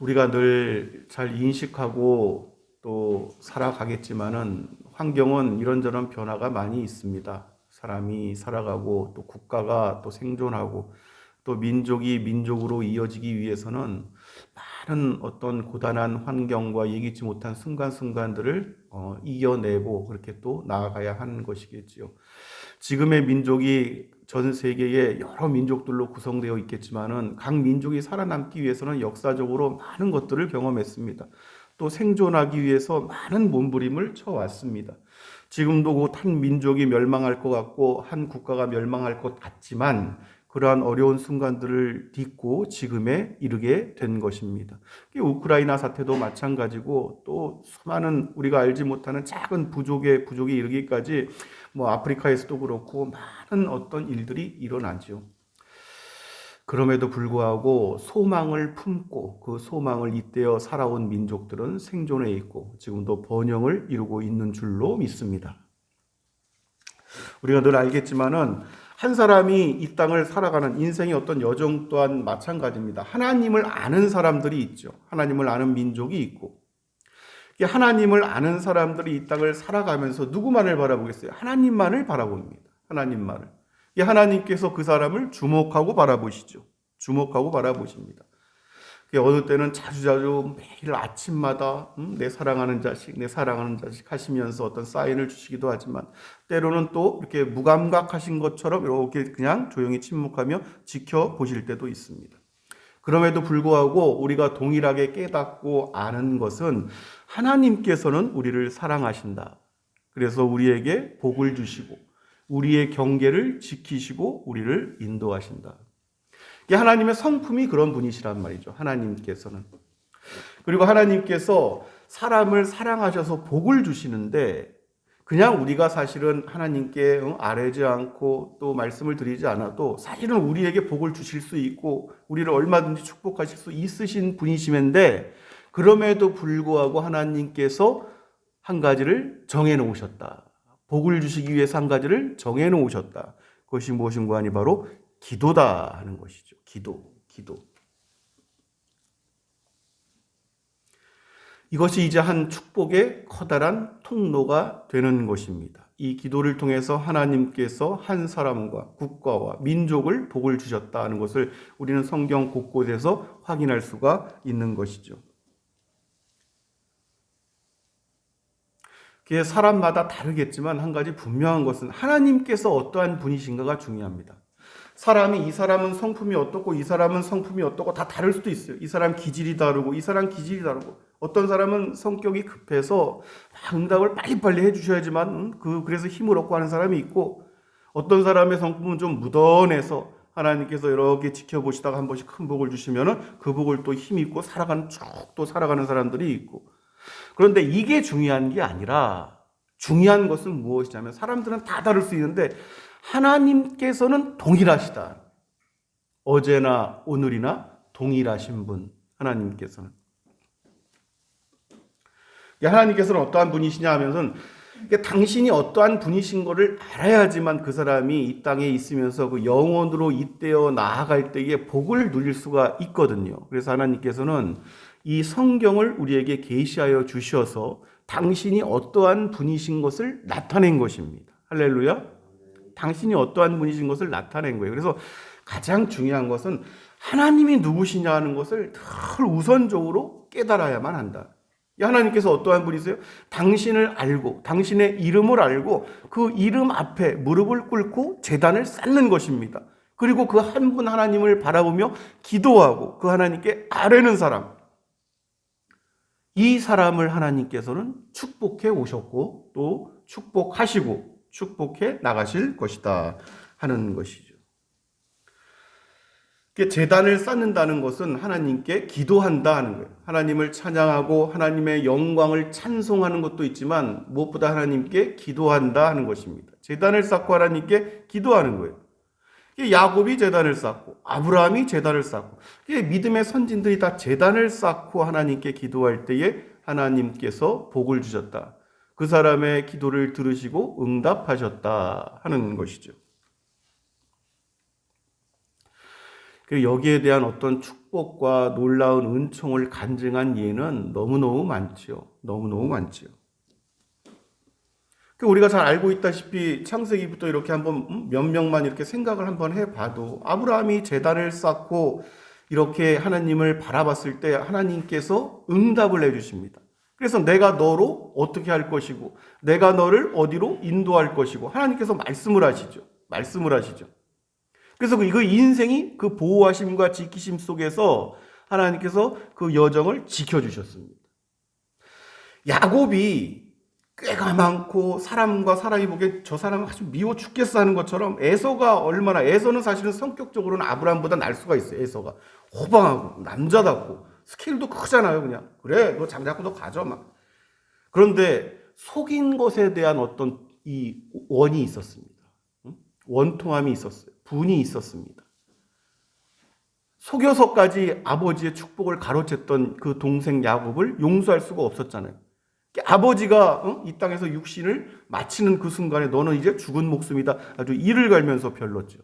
우리가 늘 잘 인식하고 또 살아가겠지만은 환경은 이런저런 변화가 많이 있습니다. 사람이 살아가고 또 국가가 또 생존하고 또 민족이 민족으로 이어지기 위해서는 많은 어떤 고단한 환경과 예기치 못한 순간순간들을 어, 이겨내고 그렇게 또 나아가야 하는 것이겠지요. 지금의 민족이 전 세계의 여러 민족들로 구성되어 있겠지만은 각 민족이 살아남기 위해서는 역사적으로 많은 것들을 경험했습니다. 또 생존하기 위해서 많은 몸부림을 쳐왔습니다. 지금도 곧한 민족이 멸망할 것 같고 한 국가가 멸망할 것 같지만 그러한 어려운 순간들을 딛고 지금에 이르게 된 것입니다. 우크라이나 사태도 마찬가지고 또 수많은 우리가 알지 못하는 작은 부족의 부족이 이르기까지 뭐 아프리카에서도 그렇고 많은 어떤 일들이 일어나죠. 그럼에도 불구하고 소망을 품고 그 소망을 잇대어 살아온 민족들은 생존해 있고 지금도 번영을 이루고 있는 줄로 믿습니다. 우리가 늘 알겠지만은 한 사람이 이 땅을 살아가는 인생의 어떤 여정 또한 마찬가지입니다. 하나님을 아는 사람들이 있죠. 하나님을 아는 민족이 있고. 하나님을 아는 사람들이 이 땅을 살아가면서 누구만을 바라보겠어요? 하나님만을 바라봅니다. 하나님만을. 하나님께서 그 사람을 주목하고 바라보시죠. 주목하고 바라보십니다. 어느 때는 자주자주 매일 아침마다 음, 내 사랑하는 자식, 내 사랑하는 자식 하시면서 어떤 사인을 주시기도 하지만 때로는 또 이렇게 무감각하신 것처럼 이렇게 그냥 조용히 침묵하며 지켜보실 때도 있습니다. 그럼에도 불구하고 우리가 동일하게 깨닫고 아는 것은 하나님께서는 우리를 사랑하신다. 그래서 우리에게 복을 주시고 우리의 경계를 지키시고 우리를 인도하신다. 하나님의 성품이 그런 분이시란 말이죠. 하나님께서는. 그리고 하나님께서 사람을 사랑하셔서 복을 주시는데 그냥 우리가 사실은 하나님께 아뢰지 않고 또 말씀을 드리지 않아도 사실은 우리에게 복을 주실 수 있고 우리를 얼마든지 축복하실 수 있으신 분이시면데 그럼에도 불구하고 하나님께서 한 가지를 정해 놓으셨다. 복을 주시기 위해서 한 가지를 정해 놓으셨다. 그것이 무엇인가 하니 바로 기도다 하는 것이죠. 기도, 기도. 이것이 이제 한 축복의 커다란 통로가 되는 것입니다. 이 기도를 통해서 하나님께서 한 사람과 국가와 민족을 복을 주셨다는 것을 우리는 성경 곳곳에서 확인할 수가 있는 것이죠. 그게 사람마다 다르겠지만 한 가지 분명한 것은 하나님께서 어떠한 분이신가가 중요합니다. 사람이 이 사람은 성품이 어떻고 이 사람은 성품이 어떻고 다 다를 수도 있어요. 이 사람 기질이 다르고 이 사람 기질이 다르고. 어떤 사람은 성격이 급해서 응답을 빨리빨리 해주셔야지만 음, 그 그래서 힘을 얻고 하는 사람이 있고 어떤 사람의 성품은 좀 무던해서 하나님께서 이렇게 지켜보시다가 한 번씩 큰 복을 주시면은 그 복을 또 힘 있고 살아가는 쭉 또 살아가는 사람들이 있고. 그런데 이게 중요한 게 아니라 중요한 것은 무엇이냐면 사람들은 다 다를 수 있는데 하나님께서는 동일하시다. 어제나 오늘이나 동일하신 분, 하나님께서는. 하나님께서는 어떠한 분이시냐 하면서 당신이 어떠한 분이신 것을 알아야지만 그 사람이 이 땅에 있으면서 그 영원으로 잇대어 나아갈 때에 복을 누릴 수가 있거든요. 그래서 하나님께서는 이 성경을 우리에게 계시하여 주셔서 당신이 어떠한 분이신 것을 나타낸 것입니다. 할렐루야. 당신이 어떠한 분이신 것을 나타낸 거예요. 그래서 가장 중요한 것은 하나님이 누구시냐 하는 것을 늘 우선적으로 깨달아야만 한다. 하나님께서 어떠한 분이세요? 당신을 알고, 당신의 이름을 알고, 그 이름 앞에 무릎을 꿇고 재단을 쌓는 것입니다. 그리고 그 한 분 하나님을 바라보며 기도하고 그 하나님께 아뢰는 사람. 이 사람을 하나님께서는 축복해 오셨고 또 축복하시고 축복해 나가실 것이다 하는 것이죠. 재단을 쌓는다는 것은 하나님께 기도한다 하는 거예요. 하나님을 찬양하고 하나님의 영광을 찬송하는 것도 있지만 무엇보다 하나님께 기도한다 하는 것입니다. 재단을 쌓고 하나님께 기도하는 거예요. 야곱이 재단을 쌓고 아브라함이 재단을 쌓고 믿음의 선진들이 다 재단을 쌓고 하나님께 기도할 때에 하나님께서 복을 주셨다. 그 사람의 기도를 들으시고 응답하셨다 하는 것이죠. 그리고 여기에 대한 어떤 축복과 놀라운 은총을 간증한 예는 너무너무 많지요. 너무너무 많지요. 그 우리가 잘 알고 있다시피 창세기부터 이렇게 한번 음, 몇 명만 이렇게 생각을 한번 해봐도 아브라함이 재단을 쌓고 이렇게 하나님을 바라봤을 때 하나님께서 응답을 해주십니다. 그래서 내가 너로 어떻게 할 것이고 내가 너를 어디로 인도할 것이고 하나님께서 말씀을 하시죠. 말씀을 하시죠. 그래서 그 인생이 그 보호하심과 지키심 속에서 하나님께서 그 여정을 지켜주셨습니다. 야곱이 꾀가 많고 사람과 사람이 보기엔 저 사람은 아주 미워 죽겠어 하는 것처럼 에서가 얼마나 에서는 사실은 성격적으로는 아브라함보다 날 수가 있어요. 에서가 호방하고 남자답고 스케일도 크잖아요. 그냥 그래 너 장잡고 너 가져 막 그런데 속인 것에 대한 어떤 이 원이 있었습니다. 원통함이 있었어요. 분이 있었습니다. 속여서까지 아버지의 축복을 가로챘던 그 동생 야곱을 용서할 수가 없었잖아요. 아버지가 어? 이 땅에서 육신을 마치는 그 순간에 너는 이제 죽은 목숨이다. 아주 이를 갈면서 별렀죠.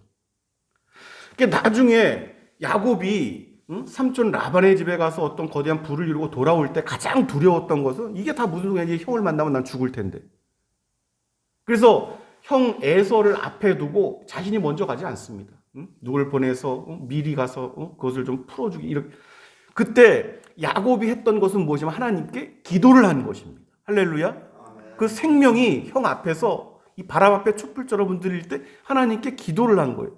나중에 야곱이 삼촌 라반의 집에 가서 어떤 거대한 불을 이루고 돌아올 때 가장 두려웠던 것은 이게 다 무슨 소리냐. 형을 만나면 난 죽을 텐데. 그래서 형 에서를 앞에 두고 자신이 먼저 가지 않습니다. 누굴 보내서 어? 미리 가서 어? 그것을 좀 풀어주기 이렇게 그때 야곱이 했던 것은 무엇이냐면 하나님께 기도를 한 것입니다. 할렐루야. 그 생명이 형 앞에서 이 바람 앞에 촛불처럼 흔들릴 때 하나님께 기도를 한 거예요.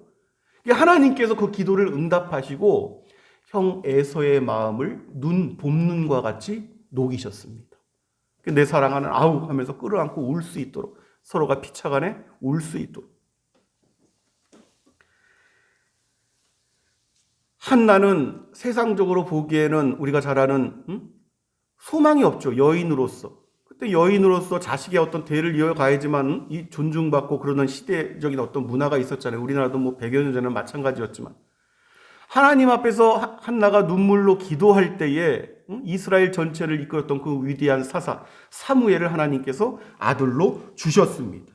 하나님께서 그 기도를 응답하시고 형 에서의 마음을 눈 봄눈과 같이 녹이셨습니다. 내 사랑하는 아우 하면서 끌어안고 울 수 있도록 서로가 피차간에 울 수 있도록. 한나는 세상적으로 보기에는 우리가 잘 아는 음? 소망이 없죠. 여인으로서. 그때 여인으로서 자식의 어떤 대를 이어가야지만 이 존중받고 그러는 시대적인 어떤 문화가 있었잖아요. 우리나라도 뭐 100여 년 전에는 마찬가지였지만. 하나님 앞에서 한나가 눈물로 기도할 때에 이스라엘 전체를 이끌었던 그 위대한 사사 사무엘을 하나님께서 아들로 주셨습니다.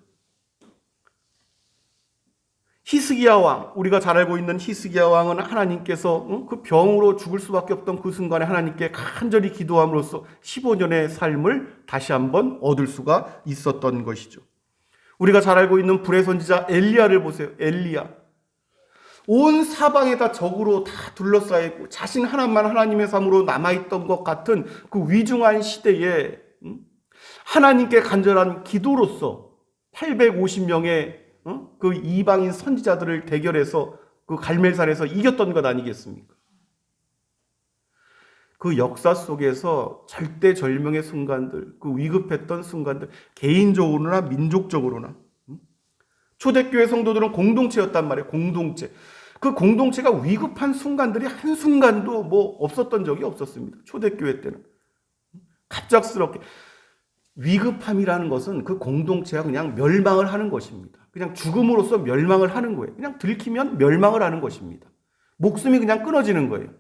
히스기야 왕, 우리가 잘 알고 있는 히스기야 왕은 하나님께서 그 병으로 죽을 수밖에 없던 그 순간에 하나님께 간절히 기도함으로써 15년의 삶을 다시 한번 얻을 수가 있었던 것이죠. 우리가 잘 알고 있는 불의 선지자 엘리야를 보세요. 엘리야. 온 사방에 다 적으로 다 둘러싸여 있고 자신 하나만 하나님의 삶으로 남아있던 것 같은 그 위중한 시대에 하나님께 간절한 기도로서 850명의 어? 그 이방인 선지자들을 대결해서 그 갈멜산에서 이겼던 것 아니겠습니까? 그 역사 속에서 절대 절명의 순간들, 그 위급했던 순간들, 개인적으로나 민족적으로나 초대교회 성도들은 공동체였단 말이에요. 공동체. 그 공동체가 위급한 순간들이 한순간도 뭐 없었던 적이 없었습니다. 초대교회 때는. 갑작스럽게. 위급함이라는 것은 그 공동체가 그냥 멸망을 하는 것입니다. 그냥 죽음으로써 멸망을 하는 거예요. 그냥 들키면 멸망을 하는 것입니다. 목숨이 그냥 끊어지는 거예요.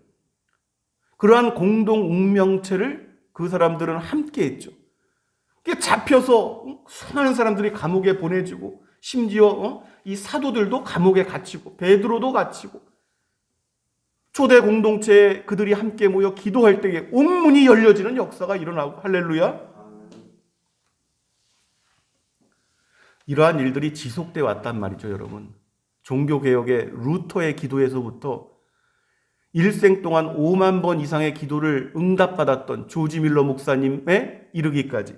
그러한 공동 운명체를 그 사람들은 함께 했죠. 잡혀서 수많은 사람들이 감옥에 보내지고 심지어 어? 이 사도들도 감옥에 갇히고 베드로도 갇히고 초대 공동체에 그들이 함께 모여 기도할 때에 온문이 열려지는 역사가 일어나고 할렐루야. 이러한 일들이 지속돼 왔단 말이죠, 여러분. 종교개혁의 루터의 기도에서부터 일생 동안 5만 번 이상의 기도를 응답받았던 조지 밀러 목사님에 이르기까지.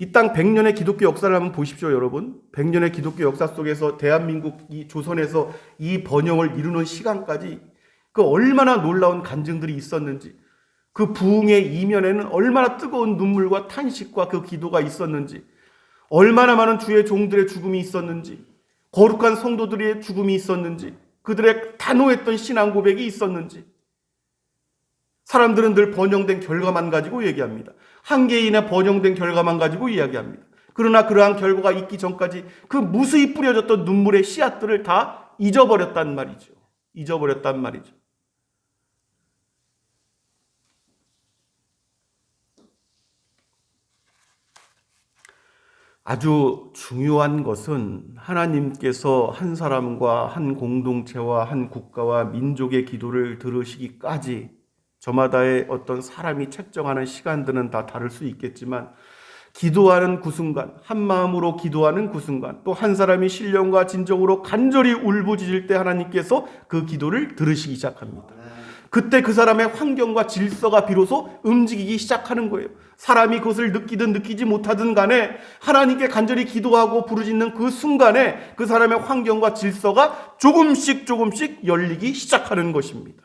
이 땅 100년의 기독교 역사를 한번 보십시오, 여러분. 100년의 기독교 역사 속에서 대한민국 이 조선에서 이 번영을 이루는 시간까지 그 얼마나 놀라운 간증들이 있었는지 그 부흥의 이면에는 얼마나 뜨거운 눈물과 탄식과 그 기도가 있었는지, 얼마나 많은 주의 종들의 죽음이 있었는지, 거룩한 성도들의 죽음이 있었는지, 그들의 단호했던 신앙 고백이 있었는지, 사람들은 늘 번영된 결과만 가지고 얘기합니다. 한 개인의 번영된 결과만 가지고 이야기합니다. 그러나 그러한 결과가 있기 전까지 그 무수히 뿌려졌던 눈물의 씨앗들을 다 잊어버렸단 말이죠. 잊어버렸단 말이죠. 아주 중요한 것은 하나님께서 한 사람과 한 공동체와 한 국가와 민족의 기도를 들으시기까지 저마다의 어떤 사람이 책정하는 시간들은 다 다를 수 있겠지만 기도하는 그 순간, 한 마음으로 기도하는 그 순간, 또 한 사람이 신령과 진정으로 간절히 울부짖을 때 하나님께서 그 기도를 들으시기 시작합니다. 그때 그 사람의 환경과 질서가 비로소 움직이기 시작하는 거예요. 사람이 그것을 느끼든 느끼지 못하든 간에 하나님께 간절히 기도하고 부르짖는 그 순간에 그 사람의 환경과 질서가 조금씩 조금씩 열리기 시작하는 것입니다.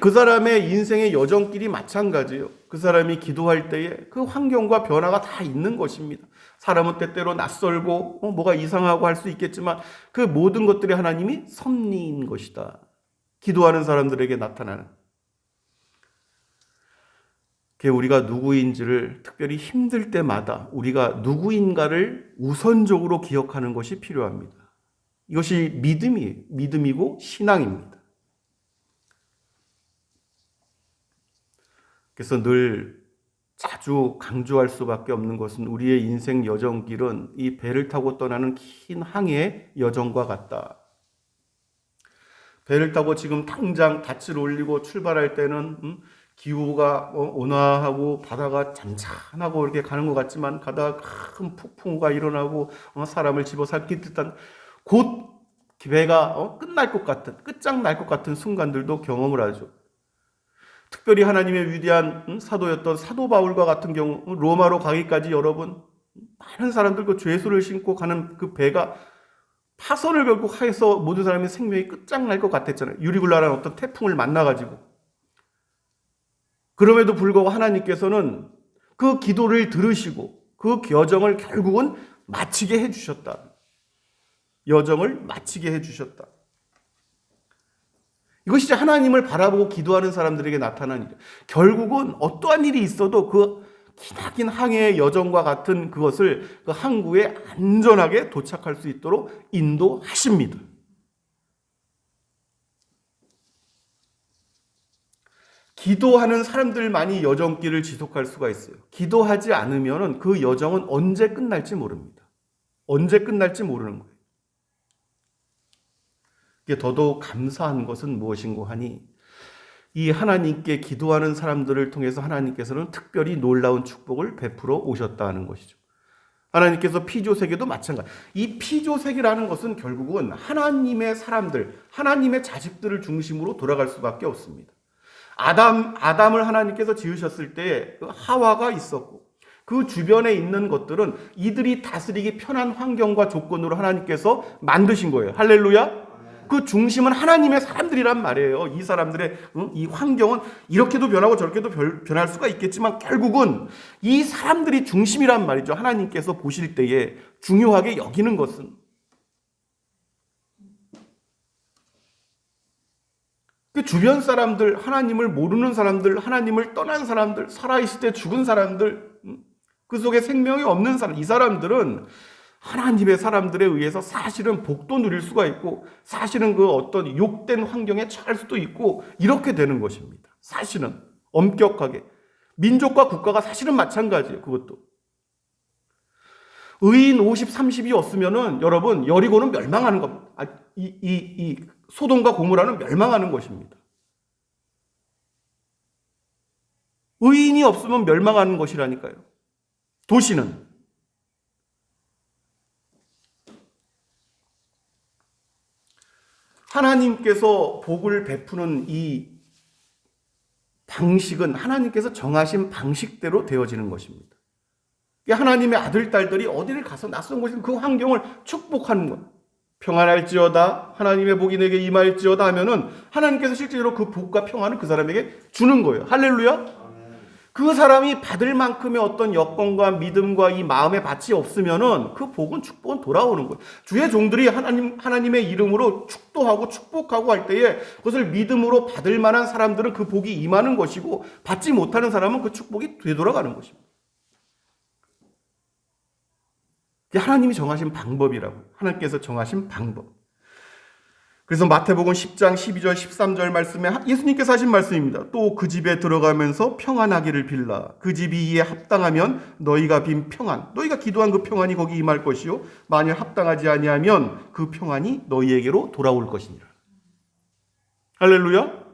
그 사람의 인생의 여정길이 마찬가지예요. 그 사람이 기도할 때에 그 환경과 변화가 다 있는 것입니다. 사람은 때때로 낯설고 어, 뭐가 이상하고 할 수 있겠지만 그 모든 것들이 하나님이 섭리인 것이다. 기도하는 사람들에게 나타나는. 그게 우리가 누구인지를 특별히 힘들 때마다 우리가 누구인가를 우선적으로 기억하는 것이 필요합니다. 이것이 믿음이 믿음이고 신앙입니다. 그래서 늘 자주 강조할 수밖에 없는 것은 우리의 인생 여정길은 이 배를 타고 떠나는 긴 항해의 여정과 같다. 배를 타고 지금 당장 닻을 올리고 출발할 때는 음, 기후가 어, 온화하고 바다가 잔잔하고 이렇게 가는 것 같지만 가다가 큰 폭풍우가 일어나고 어, 사람을 집어삼킬 듯한 곧 배가 어, 끝날 것 같은 끝장 날 것 같은 순간들도 경험을 하죠. 특별히 하나님의 위대한 음, 사도였던 사도 바울과 같은 경우 음, 로마로 가기까지 여러분 많은 사람들 그 죄수를 신고 가는 그 배가 파선을 결국 해서 모든 사람의 생명이 끝장날 것 같았잖아요. 유리굴라라는 어떤 태풍을 만나가지고. 그럼에도 불구하고 하나님께서는 그 기도를 들으시고 그 여정을 결국은 마치게 해주셨다. 여정을 마치게 해주셨다. 이것이 하나님을 바라보고 기도하는 사람들에게 나타나는 일. 결국은 어떠한 일이 있어도 그 기나긴 항해의 여정과 같은 그것을 그 항구에 안전하게 도착할 수 있도록 인도하십니다. 기도하는 사람들만이 여정길을 지속할 수가 있어요. 기도하지 않으면 그 여정은 언제 끝날지 모릅니다. 언제 끝날지 모르는 거예요. 더더욱 감사한 것은 무엇인고 하니 이 하나님께 기도하는 사람들을 통해서 하나님께서는 특별히 놀라운 축복을 베풀어 오셨다는 것이죠. 하나님께서 피조세계도 마찬가지. 이 피조세계라는 것은 결국은 하나님의 사람들, 하나님의 자식들을 중심으로 돌아갈 수밖에 없습니다. 아담, 아담을 하나님께서 지으셨을 때그 하와가 있었고, 그 주변에 있는 것들은 이들이 다스리기 편한 환경과 조건으로 하나님께서 만드신 거예요. 할렐루야? 그 중심은 하나님의 사람들이란 말이에요. 이 사람들의 이 환경은 이렇게도 변하고 저렇게도 변할 수가 있겠지만 결국은 이 사람들이 중심이란 말이죠. 하나님께서 보실 때에 중요하게 여기는 것은 그 주변 사람들, 하나님을 모르는 사람들, 하나님을 떠난 사람들, 살아있을 때 죽은 사람들, 그 속에 생명이 없는 사람, 이 사람들은 하나님의 사람들에 의해서 사실은 복도 누릴 수가 있고 사실은 그 어떤 욕된 환경에 처할 수도 있고 이렇게 되는 것입니다. 사실은 엄격하게 민족과 국가가 사실은 마찬가지예요. 그것도 의인 50, 30이었으면은 여러분 여리고는 멸망하는 겁니다. 아, 이, 이, 이 소돔과 고모라는 멸망하는 것입니다. 의인이 없으면 멸망하는 것이라니까요. 도시는 하나님께서 복을 베푸는 이 방식은 하나님께서 정하신 방식대로 되어지는 것입니다. 하나님의 아들, 딸들이 어디를 가서 낯선 곳에 그 환경을 축복하는 것. 평안할지어다, 하나님의 복이 내게 임할지어다 하면은 하나님께서 실제로 그 복과 평안을 그 사람에게 주는 거예요. 할렐루야? 그 사람이 받을 만큼의 어떤 여건과 믿음과 이 마음의 밭이 없으면은 그 복은 축복은 돌아오는 거예요. 주의 종들이 하나님 하나님의 이름으로 축도하고 축복하고 할 때에 그것을 믿음으로 받을 만한 사람들은 그 복이 임하는 것이고 받지 못하는 사람은 그 축복이 되돌아가는 것입니다. 하나님이 정하신 방법이라고 하나님께서 정하신 방법. 그래서 마태복음 10장 12절 13절 말씀에 예수님께서 하신 말씀입니다. 또 그 집에 들어가면서 평안하기를 빌라. 그 집이 이에 합당하면 너희가 빈 평안, 너희가 기도한 그 평안이 거기 임할 것이요. 만일 합당하지 아니하면 그 평안이 너희에게로 돌아올 것이니라. 할렐루야.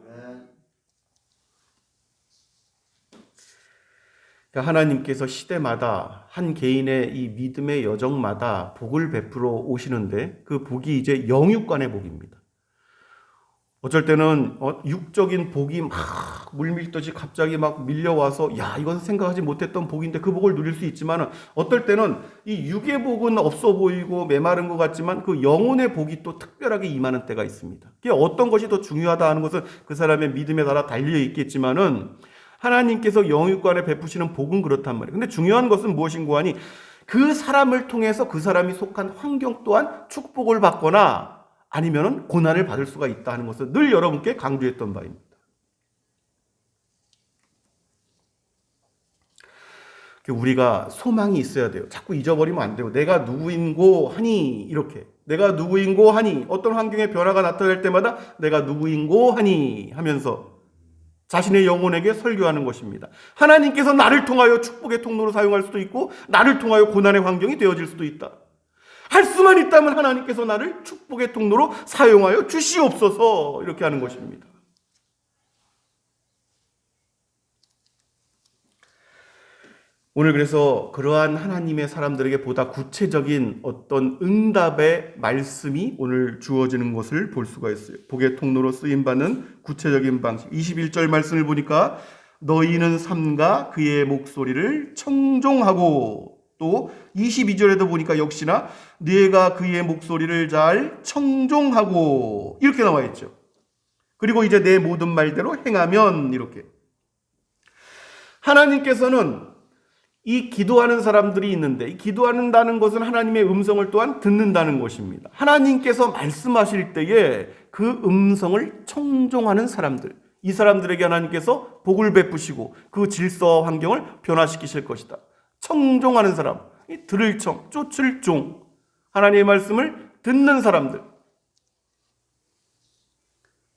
그러니까 하나님께서 시대마다 한 개인의 이 믿음의 여정마다 복을 베풀어 오시는데 그 복이 이제 영육간의 복입니다. 어쩔 때는 어, 육적인 복이 막 물밀듯이 갑자기 막 밀려와서 야 이건 생각하지 못했던 복인데 그 복을 누릴 수 있지만 어떨 때는 이 육의 복은 없어 보이고 메마른 것 같지만 그 영혼의 복이 또 특별하게 임하는 때가 있습니다. 그게 어떤 것이 더 중요하다 하는 것은 그 사람의 믿음에 따라 달려 있겠지만은 하나님께서 영육간에 베푸시는 복은 그렇단 말이에요. 근데 중요한 것은 무엇인고 하니 그 사람을 통해서 그 사람이 속한 환경 또한 축복을 받거나 아니면은 고난을 받을 수가 있다 하는 것을 늘 여러분께 강조했던 바입니다. 우리가 소망이 있어야 돼요. 자꾸 잊어버리면 안 돼요. 내가 누구인고 하니 이렇게 내가 누구인고 하니 어떤 환경의 변화가 나타날 때마다 내가 누구인고 하니 하면서 자신의 영혼에게 설교하는 것입니다. 하나님께서 나를 통하여 축복의 통로로 사용할 수도 있고 나를 통하여 고난의 환경이 되어질 수도 있다. 할 수만 있다면 하나님께서 나를 축복의 통로로 사용하여 주시옵소서 이렇게 하는 것입니다. 오늘 그래서 그러한 하나님의 사람들에게 보다 구체적인 어떤 응답의 말씀이 오늘 주어지는 것을 볼 수가 있어요. 복의 통로로 쓰임 받는 구체적인 방식. 21절 말씀을 보니까 너희는 삼가 그의 목소리를 청종하고 또 22절에도 보니까 역시나 네가 그의 목소리를 잘 청종하고 이렇게 나와 있죠. 그리고 이제 내 모든 말대로 행하면 이렇게 하나님께서는 이 기도하는 사람들이 있는데 이 기도한다는 것은 하나님의 음성을 또한 듣는다는 것입니다. 하나님께서 말씀하실 때에 그 음성을 청종하는 사람들 이 사람들에게 하나님께서 복을 베푸시고 그 질서와 환경을 변화시키실 것이다. 청종하는 사람, 들을 청, 쫓을 종, 하나님의 말씀을 듣는 사람들.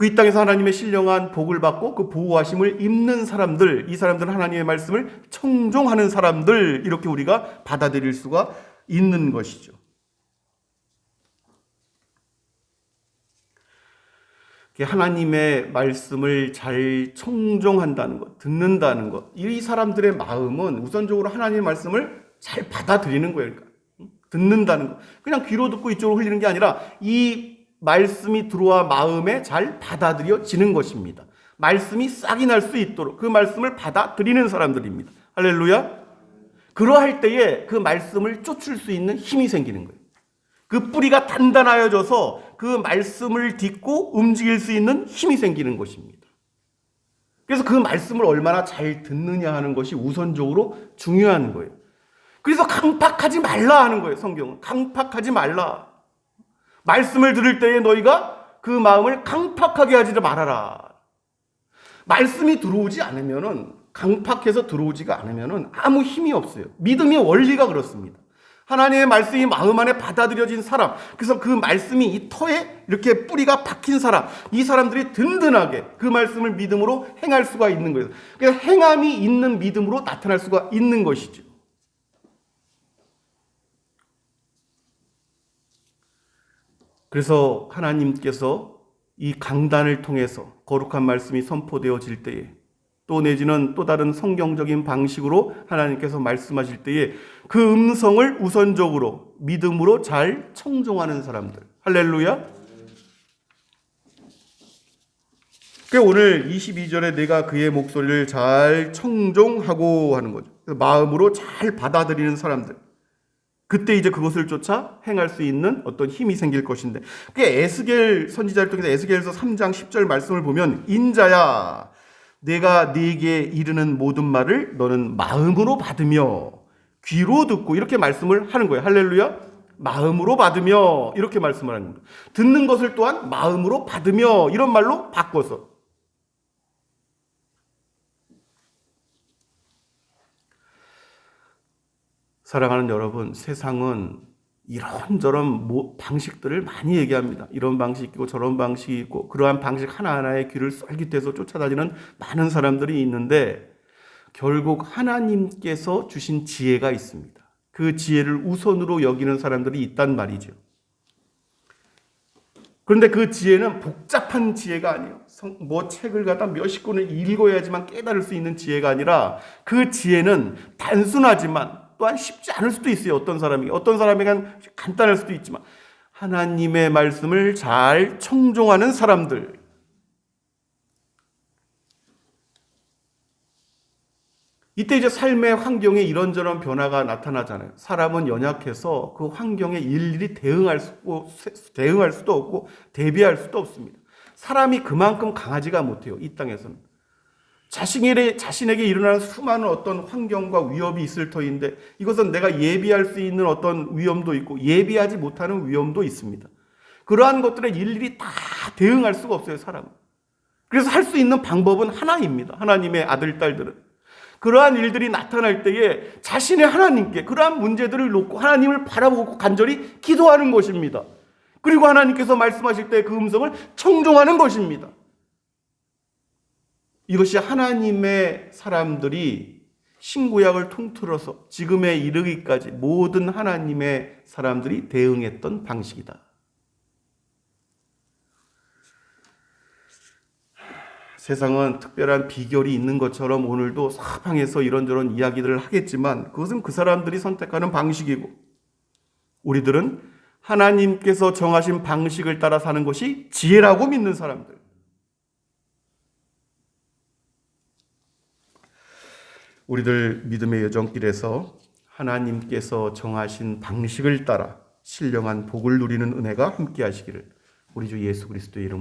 그 이 땅에서 하나님의 신령한 복을 받고 그 보호하심을 입는 사람들, 이 사람들은 하나님의 말씀을 청종하는 사람들, 이렇게 우리가 받아들일 수가 있는 것이죠. 하나님의 말씀을 잘 청종한다는 것, 듣는다는 것. 이 사람들의 마음은 우선적으로 하나님의 말씀을 잘 받아들이는 거예요. 그러니까. 듣는다는 것. 그냥 귀로 듣고 이쪽으로 흘리는 게 아니라 이 말씀이 들어와 마음에 잘 받아들여지는 것입니다. 말씀이 싹이 날 수 있도록 그 말씀을 받아들이는 사람들입니다. 할렐루야. 그러할 때에 그 말씀을 쫓을 수 있는 힘이 생기는 거예요. 그 뿌리가 단단하여져서 그 말씀을 딛고 움직일 수 있는 힘이 생기는 것입니다. 그래서 그 말씀을 얼마나 잘 듣느냐 하는 것이 우선적으로 중요한 거예요. 그래서 강팍하지 말라 하는 거예요, 성경은. 강팍하지 말라. 말씀을 들을 때에 너희가 그 마음을 강팍하게 하지 말아라. 말씀이 들어오지 않으면은 강팍해서 들어오지가 않으면은 아무 힘이 없어요. 믿음의 원리가 그렇습니다. 하나님의 말씀이 마음 안에 받아들여진 사람, 그래서 그 말씀이 이 터에 이렇게 뿌리가 박힌 사람, 이 사람들이 든든하게 그 말씀을 믿음으로 행할 수가 있는 거예요. 그래서 행함이 있는 믿음으로 나타날 수가 있는 것이죠. 그래서 하나님께서 이 강단을 통해서 거룩한 말씀이 선포되어질 때에 또 내지는 또 다른 성경적인 방식으로 하나님께서 말씀하실 때에 그 음성을 우선적으로 믿음으로 잘 청종하는 사람들. 할렐루야. 그 오늘 22절에 내가 그의 목소리를 잘 청종하고 하는 거죠. 마음으로 잘 받아들이는 사람들. 그때 이제 그것을 쫓아 행할 수 있는 어떤 힘이 생길 것인데. 그게 에스겔 선지자를 통해서 에스겔서 3장 10절 말씀을 보면 인자야 내가 네게 이르는 모든 말을 너는 마음으로 받으며 귀로 듣고 이렇게 말씀을 하는 거예요. 할렐루야. 마음으로 받으며 이렇게 말씀을 하는 겁니다. 듣는 것을 또한 마음으로 받으며 이런 말로 바꿔서 사랑하는 여러분, 세상은 이런저런 뭐 방식들을 많이 얘기합니다. 이런 방식이 있고 저런 방식이 있고 그러한 방식 하나하나에 귀를 쏠깃해서 쫓아다니는 많은 사람들이 있는데 결국 하나님께서 주신 지혜가 있습니다. 그 지혜를 우선으로 여기는 사람들이 있단 말이죠. 그런데 그 지혜는 복잡한 지혜가 아니에요. 성- 뭐 책을 갖다 몇십 권을 읽어야지만 깨달을 수 있는 지혜가 아니라 그 지혜는 단순하지만 또한 쉽지 않을 수도 있어요. 어떤 사람에게. 어떤 사람에게는 간단할 수도 있지만 하나님의 말씀을 잘 청종하는 사람들. 이때 이제 삶의 환경에 이런저런 변화가 나타나잖아요. 사람은 연약해서 그 환경에 일일이 대응할 수, 대응할 수도 없고 대비할 수도 없습니다. 사람이 그만큼 강하지가 못해요. 이 땅에서는. 자신에게, 자신에게 일어나는 수많은 어떤 환경과 위협이 있을 터인데 이것은 내가 예비할 수 있는 어떤 위험도 있고 예비하지 못하는 위험도 있습니다. 그러한 것들에 일일이 다 대응할 수가 없어요, 사람은. 그래서 할 수 있는 방법은 하나입니다. 하나님의 아들, 딸들은. 그러한 일들이 나타날 때에 자신의 하나님께 그러한 문제들을 놓고 하나님을 바라보고 간절히 기도하는 것입니다. 그리고 하나님께서 말씀하실 때 그 음성을 청종하는 것입니다. 이것이 하나님의 사람들이 신구약을 통틀어서 지금에 이르기까지 모든 하나님의 사람들이 대응했던 방식이다. 세상은 특별한 비결이 있는 것처럼 오늘도 사방에서 이런저런 이야기들을 하겠지만 그것은 그 사람들이 선택하는 방식이고 우리들은 하나님께서 정하신 방식을 따라 사는 것이 지혜라고 믿는 사람들. 우리들 믿음의 여정길에서 하나님께서 정하신 방식을 따라 신령한 복을 누리는 은혜가 함께 하시기를 우리 주 예수 그리스도의 이름으로